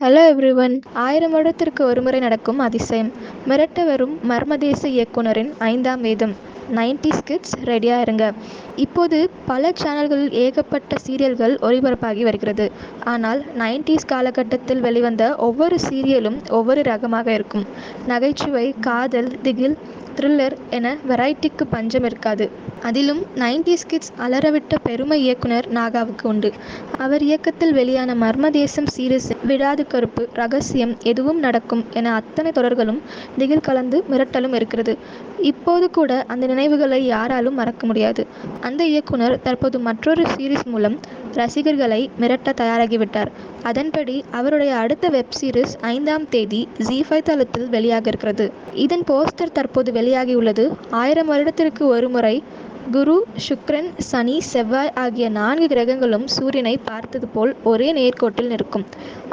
Hello everyone ஆயிரம் வருடத்திற்கு ஒருமுறை நடக்கும் அதிசயம். மிரட்ட வரும் மர்மதேச இயக்குனரின் ஐந்தாம் வேதம். நைன்டிஸ் கிட்ஸ் ரெடியாக இருங்க இப்போது பல சேனல்களில் ஏகப்பட்ட சீரியல்கள் ஒளிபரப்பாகி வருகிறது. ஆனால் நைன்டிஸ் காலகட்டத்தில் வெளிவந்த ஒவ்வொரு சீரியலும் ஒவ்வொரு ரகமாக இருக்கும். நகைச்சுவை காதல் திகில் த்ரில்லர் என வெரைட்டிக்கு பஞ்சம் இருக்காது. அதிலும் நைன்டிஸ் கிட்ஸ் அலறவிட்ட பெருமை இயக்குனர் நாகாவுக்கு உண்டு. அவர் இயக்கத்தில் வெளியான மர்மதேசம் சீரிஸ் விடாது கருப்பு ரகசியம் எதுவும் நடக்கும் என அத்தனை தொடர்களும் திகில் கலந்து மிரட்டலும் இருக்கிறது. இப்போது கூட அந்த நினைவுகளை யாராலும் மறக்க முடியாது. அந்த இயக்குனர் தற்போது மற்றொரு சீரிஸ் மூலம் ரசிகர்களை மிரட்ட தயாராகிவிட்டார். அதன்படி அவருடைய அடுத்த வெப் சீரிஸ் ஐந்தாம் தேதி ஜி ஃபைவ் தளத்தில் வெளியாக இருக்கிறது. இதன் போஸ்டர் தற்போது வெளியாகியுள்ளது. ஆயிரம் வருடத்திற்கு ஒருமுறை குரு சுக்ரன் சனி செவ்வாய் ஆகிய நான்கு கிரகங்களும் சூரியனை பார்த்தது போல் ஒரே நேர்கோட்டில் நிற்கும்.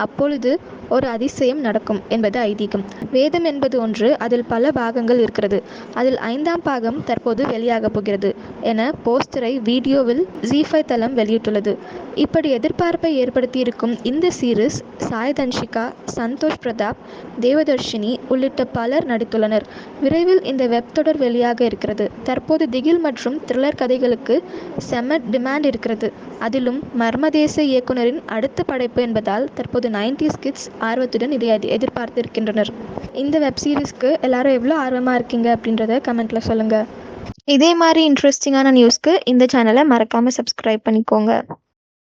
அப்பொழுது ஒரு அதிசயம் நடக்கும் என்பது ஐதீகம். வேதம் என்பது ஒன்று அதில் பல பாகங்கள் இருக்கிறது. அதில் ஐந்தாம் பாகம் தற்போது வெளியாக போகிறது என போஸ்டரை வீடியோவில் ஜீஃபை தளம் வெளியிட்டுள்ளது. இப்படி எதிர்பார்ப்பை ஏற்படுத்தியிருக்கும் இந்த சீரிஸ் சாய் தன்ஷிகா சந்தோஷ் பிரதாப் தேவதர்ஷினி உள்ளிட்ட பலர் நடித்துள்ளனர். விரைவில் இந்த வெப் தொடர் வெளியாக இருக்கிறது. தற்போது திகில் மற்றும் த்ரில்லர் கதைகளுக்கு செம்ம டிமாண்ட் இருக்கிறது. அதிலும் மர்மதேச இயக்குனரின் அடுத்த படைப்பு என்பதால் தற்போது நைன்டிஸ் கிட்ஸ் ஆர்வத்துடன் இதை எதி- எதிர்பார்த்திருக்கின்றனர். இந்த வெப் சீரிஸ்க்கு எல்லாரும் எவ்வளோ ஆர்வமாக இருக்கீங்க அப்படின்றத கமெண்ட்டில் சொல்லுங்கள் இதே மாதிரி இன்ட்ரெஸ்டிங்கான நியூஸ்க்கு இந்த சேனலை மறக்காமல் சப்ஸ்கிரைப் பண்ணிக்கோங்க.